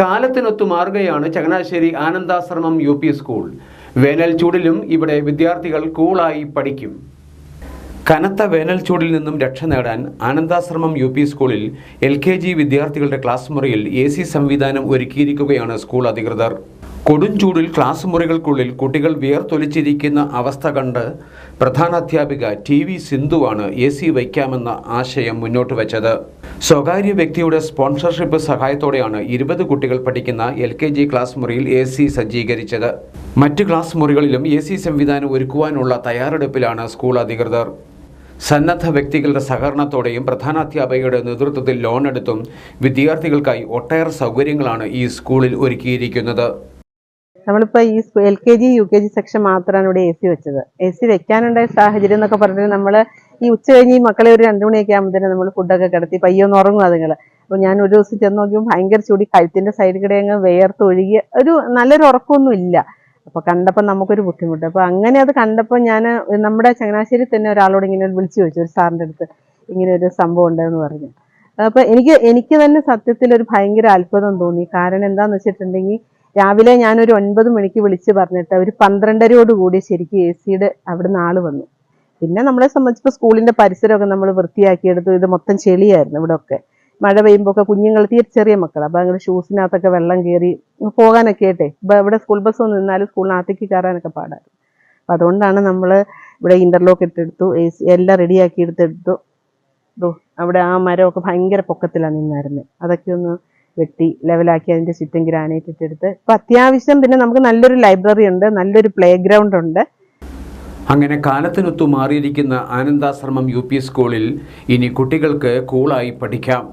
കാലത്തിനൊത്തു മാറുകയാണ് Changanassery Anandashramam U school. വേനൽ ചൂടിലും ഇവിടെ വിദ്യാർത്ഥികൾ കൂളായി പഠിക്കും. കനത്ത വേനൽ ചൂടിൽ നിന്നും രക്ഷ നേടാൻ ആനന്ദാശ്രമം യു പി സ്കൂളിൽ എൽ കെ ജി വിദ്യാർത്ഥികളുടെ ക്ലാസ് മുറിയിൽ എ സി സംവിധാനം ഒരുക്കിയിരിക്കുകയാണ് സ്കൂൾ അധികൃതർ. കൊടുംചൂടിൽ ക്ലാസ് മുറികൾക്കുള്ളിൽ കുട്ടികൾ വിയർത്തൊലിച്ചിരിക്കുന്ന അവസ്ഥ കണ്ട് പ്രധാനാധ്യാപിക ടി വി സിന്ധുവാണ് എ സി വയ്ക്കാമെന്ന ആശയം മുന്നോട്ട് വച്ചത്. സ്വകാര്യ വ്യക്തിയുടെ സ്പോൺസർഷിപ്പ് സഹായത്തോടെയാണ് ഇരുപത് കുട്ടികൾ പഠിക്കുന്ന എൽ കെ ജി ക്ലാസ് മുറിയിൽ എ സി സജ്ജീകരിച്ചത്. മറ്റ് ക്ലാസ് മുറികളിലും എ സി സംവിധാനം ഒരുക്കുവാനുള്ള തയ്യാറെടുപ്പിലാണ് സ്കൂൾ അധികൃതർ. സന്നദ്ധ വ്യക്തികളുടെ സഹകരണത്തോടെയും പ്രധാനാധ്യാപകയുടെ നേതൃത്വത്തിൽ ലോൺ എടുത്തും വിദ്യാർത്ഥികൾക്കായി ഒട്ടേറെ സൗകര്യങ്ങളാണ് ഈ സ്കൂളിൽ ഒരുക്കിയിരിക്കുന്നത്. നമ്മളിപ്പോൾ ഈ L K G U K G section മാത്രമാണ് ഇവിടെ എ സി വെച്ചത്. എ സി വെക്കാനുണ്ടായ സാഹചര്യം എന്നൊക്കെ പറഞ്ഞാൽ നമ്മൾ ഈ ഉച്ച കഴിഞ്ഞ് ഈ മക്കളെ ഒരു രണ്ടു മണിയൊക്കെ ആകുമ്പോഴത്തേനും നമ്മൾ ഫുഡൊക്കെ കിടത്തി പയ്യൊന്ന് ഉറങ്ങും അതുങ്ങൾ അപ്പോൾ ഞാൻ ഒരു ദിവസം ചെന്ന് നോക്കിയപ്പോൾ ഭയങ്കര ചൂടി കഴുത്തിന്റെ സൈഡിൽ കൂടെ അങ്ങ് വേർത്ത് ഒഴുകി ഒരു നല്ലൊരു ഉറക്കമൊന്നും ഇല്ല. അപ്പോൾ കണ്ടപ്പോൾ നമുക്കൊരു ബുദ്ധിമുട്ട്. അപ്പോൾ അങ്ങനെ അത് കണ്ടപ്പോൾ ഞാൻ നമ്മുടെ ചങ്ങനാശ്ശേരി തന്നെ ഒരാളോട് ഇങ്ങനെ വിളിച്ചു ചോദിച്ചു ഒരു സാറിന്റെ അടുത്ത് ഇങ്ങനെ ഒരു സംഭവം ഉണ്ടെന്ന് പറഞ്ഞു. അപ്പോൾ എനിക്ക് എനിക്ക് തന്നെ സത്യത്തിൽ ഒരു ഭയങ്കര അത്ഭുതം തോന്നി. കാരണം എന്താണെന്ന് വെച്ചിട്ടുണ്ടെങ്കിൽ രാവിലെ ഞാനൊരു ഒൻപത് മണിക്ക് വിളിച്ച് പറഞ്ഞിട്ട് ഒരു പന്ത്രണ്ടരയോട് കൂടി ശരിക്കും എ സിയുടെ അവിടുന്ന് ആൾ വന്നു. പിന്നെ നമ്മളെ സംബന്ധിച്ചപ്പോൾ സ്കൂളിന്റെ പരിസരമൊക്കെ നമ്മൾ വൃത്തിയാക്കിയെടുത്തു. ഇത് മൊത്തം ചെളിയായിരുന്നു ഇവിടെ ഒക്കെ മഴ പെയ്യുമ്പോൾ ഒക്കെ കുഞ്ഞുങ്ങൾ തീരെ ചെറിയ മക്കൾ അപ്പം അങ്ങനെ ഷൂസിനകത്തൊക്കെ വെള്ളം കയറി പോകാനൊക്കെ ആയിട്ടെ. ഇപ്പം ഇവിടെ സ്കൂൾ ബസ് ഒന്നും നിന്നാലും സ്കൂളിനകത്തേക്ക് കയറാനൊക്കെ പാടായിരുന്നു അപ്പം അതുകൊണ്ടാണ് നമ്മൾ ഇവിടെ ഇന്റർലോക്ക് ഇട്ടെടുത്തു എ സി എല്ലാം റെഡിയാക്കി എടുത്തെടുത്തു. അവിടെ ആ മരമൊക്കെ ഭയങ്കര പൊക്കത്തിലാണ് നിന്നായിരുന്നത് അതൊക്കെ ഒന്ന് വെട്ടി ലെവലാക്കി അതിന്റെ ചുറ്റും ഗ്രാനൈറ്റ് ഇട്ടെടുത്ത് ഇപ്പൊ അത്യാവശ്യം പിന്നെ നമുക്ക് നല്ലൊരു ലൈബ്രറി ഉണ്ട് നല്ലൊരു പ്ലേ ഗ്രൗണ്ട് ഉണ്ട്. അങ്ങനെ കാലത്തിനൊത്തു മാറിയിരിക്കുന്ന ആനന്ദാശ്രമം യു പി സ്കൂളിൽ ഇനി കുട്ടികൾക്ക് കൂളായി പഠിക്കാം.